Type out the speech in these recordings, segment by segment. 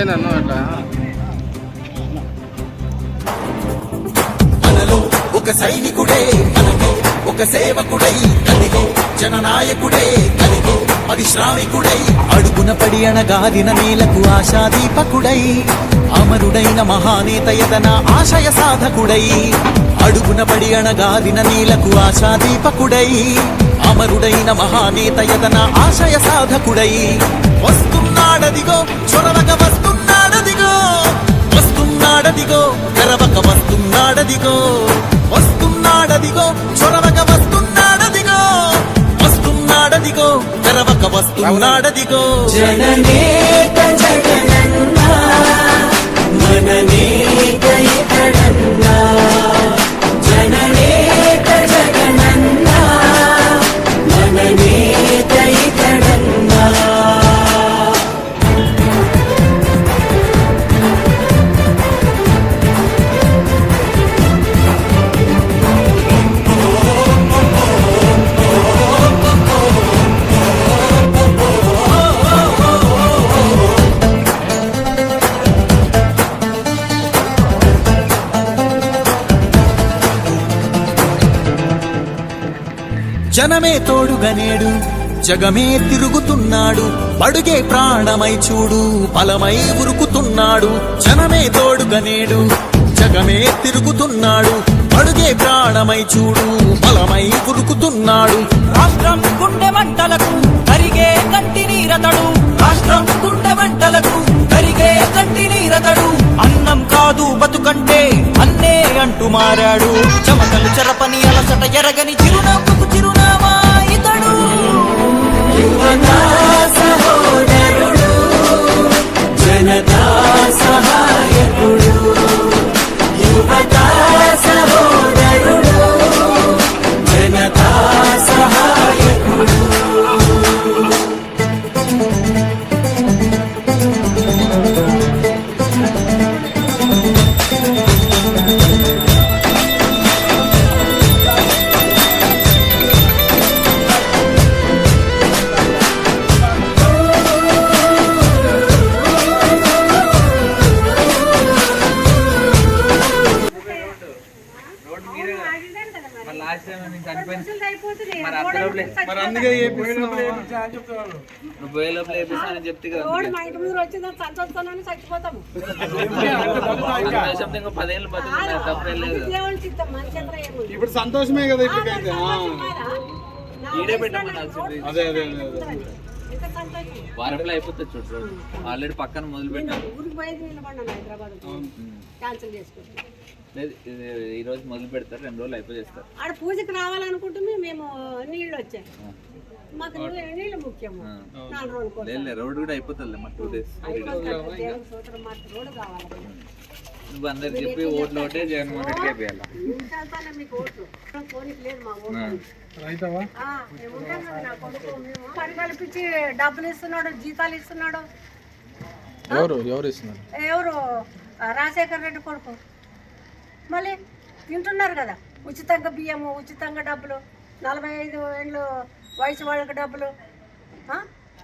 ఏందన్ను అట్లా? మనలో ఒక సైనికుడే మనలో ఒక సేవకుడై కలిగో జననాయకుడే కలిగో అది శ్రామికుడై అడుగున పడి అణగాదిన నేలకు ఆశాదీపకుడై అమరుడైన మహానేత యతన ఆశయ సాధకుడై. అడుగున పడి అణగాదిన నేలకు ఆశాదీపకుడై. అమరుడైన మహానేత యతన ఆశయ సాధకుడై. వస్తున్నాడదిగో చొరవక వస్తున్నాడదిగో. వస్తున్నాడదిగో తెరవక వస్తున్నాడదిగో. వస్తున్నాడదిగో చొరవక వస్తున్నాడదిగో. వస్తున్నాడదిగో తెరవక వస్తున్నాడదిగో. జననేత జనమే తోడుగనేడు జగమే తిరుగుతున్నాడు బడుగే ప్రాణమై చూడు బలమై ఉరుకుతున్నాడు జనమే తోడుగనేడు జగమే తిరుగుతున్నాడు బడుగే ప్రాణమై చూడు బలమై ఉరుకుతున్నాడు. రాష్ట్రం గుండె మంటలకు కరిగే కంటి నీరతడు. రాష్ట్రం గుండె మంటలకు కరిగే కంటి నీరతడు. అన్నం కాదు బతుకంటే అన్నే అంటూ మారాడు. చెమటలు చెరపని అలసట ఎరగని చిరునవ్వు over. ఏముంది? ఇప్పుడు సంతోషమే కదా ఇప్పటికైతే. ఈడే అదే అదే అదే వారంలో అయిపోతుంది చూడు రోడ్ ఆల్రెడీ పక్కన మొదలు పెట్టాను ఊరికి పోయేది నిలబడ్డాను హైదరాబాద్ క్యాన్సిల్ చేసుకుంటాం లేదు ఇది ఈ రోజు మొదలు పెడతారు రెండు రోజులు అయిపోయేస్తారు ఆడ పూజకి రావాలనుకుంటే మేము నీళ్ళు వచ్చాయి మాకు నీళ్ళు ముఖ్యము. నాలుగు రోజులు లేదు రోడ్ కూడా అయిపోతుంది మా టూ డేస్. మాకు రోడ్డు కావాలి. నువ్వు అందరికి చెప్పి ఓట్లు ఒకటే జగన్మోహన్ రెడ్డి వేయాలి ఇంకెళ్తానే మీకు ఓట్లు. లేదు మా ఓట్లు. పని కల్పించి డబ్బులు ఇస్తున్నాడు జీతాలు ఇస్తున్నాడు. ఎవరు ఎవరు ఇస్తున్నారు? ఎవరు? రాజశేఖర్ రెడ్డి కొడుకు. మళ్ళీ తింటున్నారు కదా. ఉచితంగా బియ్యము ఉచితంగా డబ్బులు. నలభై ఐదు ఏళ్ళు వయసు వాళ్ళకి డబ్బులు?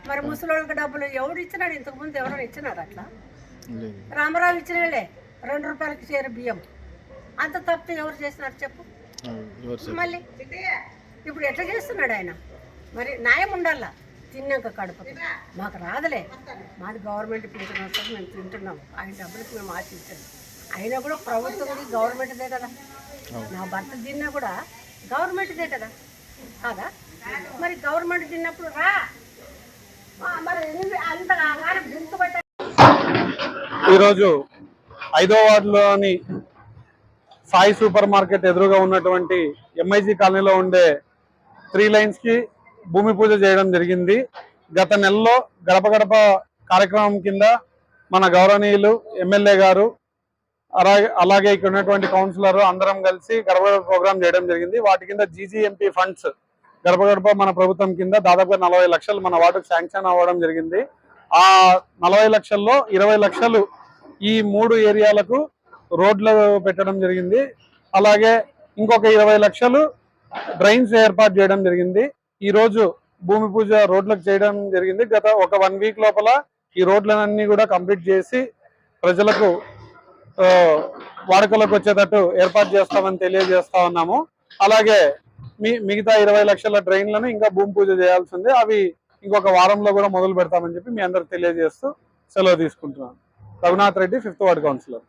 మరి ముసలి వాళ్ళకి డబ్బులు. ఎవడు ఇచ్చినాడు? ఇంతకుముందు ఎవరైనా ఇచ్చినారు అట్లా? రామారావు ఇచ్చినాడే రెండు రూపాయలకి చేరు బియ్యం. అంత తప్పు ఎవరు చేసినారు చెప్పు? మళ్ళీ ఇప్పుడు ఎట్లా చేస్తున్నాడు ఆయన? మరి న్యాయం ఉండాలా? తిన్నాక కడుపు. మాకు రాదులే. మాది గవర్నమెంట్ పింఛన్ వస్తుంది మేము తింటున్నాం. ఆయన డబ్బులకి మేము ఆశించాం. అయినా కూడా ప్రభుత్వంది గవర్నమెంట్దే కదా. నా భర్త తిన్నా కూడా గవర్నమెంట్దే కదా. కాదా? మరి గవర్నమెంట్ తిన్నప్పుడు రా. మరి అంత ఆహారం ఈరోజు ఐదో వార్డులోని సాయి సూపర్ మార్కెట్ ఎదురుగా ఉన్నటువంటి ఎంఐజీ కాలనీలో ఉండే త్రీ లైన్స్కి భూమి పూజ చేయడం జరిగింది. గత నెలలో గడప గడప కార్యక్రమం కింద మన గౌరవనీయులు ఎమ్మెల్యే గారు అలాగే అలాగే ఇక్కడ ఉన్నటువంటి కౌన్సిలర్ అందరం కలిసి గడప ప్రోగ్రామ్ చేయడం జరిగింది. వాటి కింద జీజీఎంపీ ఫండ్స్ గడప మన ప్రభుత్వం కింద దాదాపుగా నలభై లక్షలు మన వార్డుకు శాంక్షన్ అవ్వడం జరిగింది. ఆ నలభై లక్షల్లో ఇరవై లక్షలు ఈ మూడు ఏరియాలకు రోడ్లు పెట్టడం జరిగింది. అలాగే ఇంకొక ఇరవై లక్షలు డ్రైన్స్ ఏర్పాటు చేయడం జరిగింది. ఈ రోజు భూమి పూజ రోడ్లకు చేయడం జరిగింది. గత ఒక వన్ వీక్ లోపల ఈ రోడ్లన్నీ కూడా కంప్లీట్ చేసి ప్రజలకు వాడుకలోకి వచ్చేటట్టు ఏర్పాటు చేస్తామని తెలియజేస్తా ఉన్నాము. అలాగే మీ మిగతా ఇరవై లక్షల డ్రైన్లను ఇంకా భూమి పూజ చేయాల్సి ఉంది అవి ఇంకొక వారంలో కూడా మొదలు పెడతామని చెప్పి మీ అందరికి తెలియజేస్తూ సెలవు తీసుకుంటున్నాను. Raghunath Reddy fifth ward councillor.